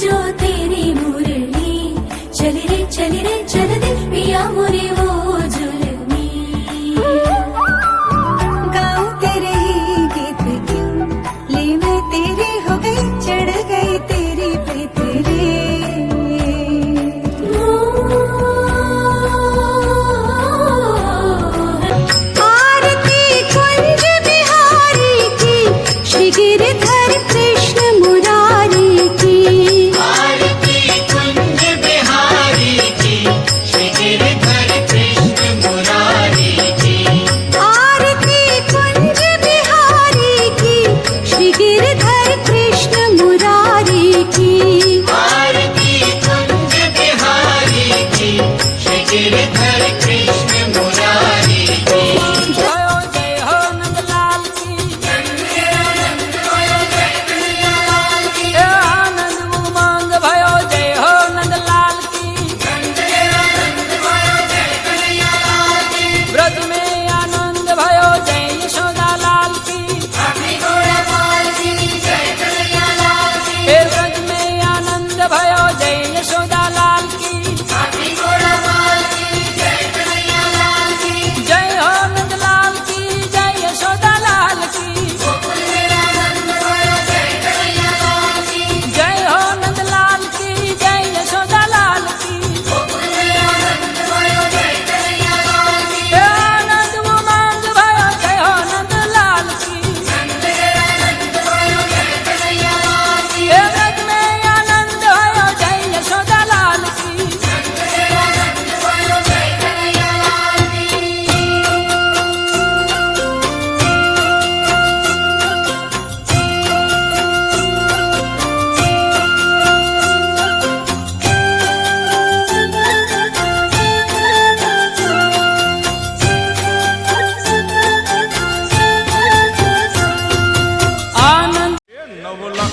ज्योति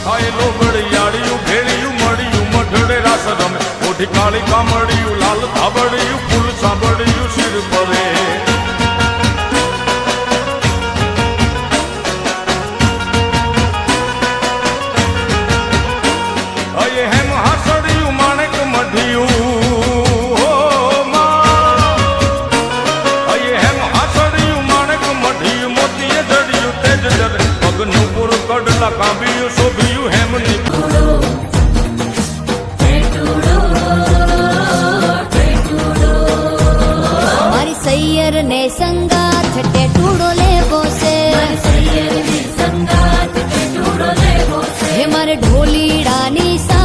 ખાયેલો બળિયાળિયું ભેળિયું, મળ્યું, મઢડે રાસ રમે. ઓઢી કાળી કામડિયું લાલ ધાબડિયું ફૂલ સાંભળ્યું શિર પરે can't be వీడాని స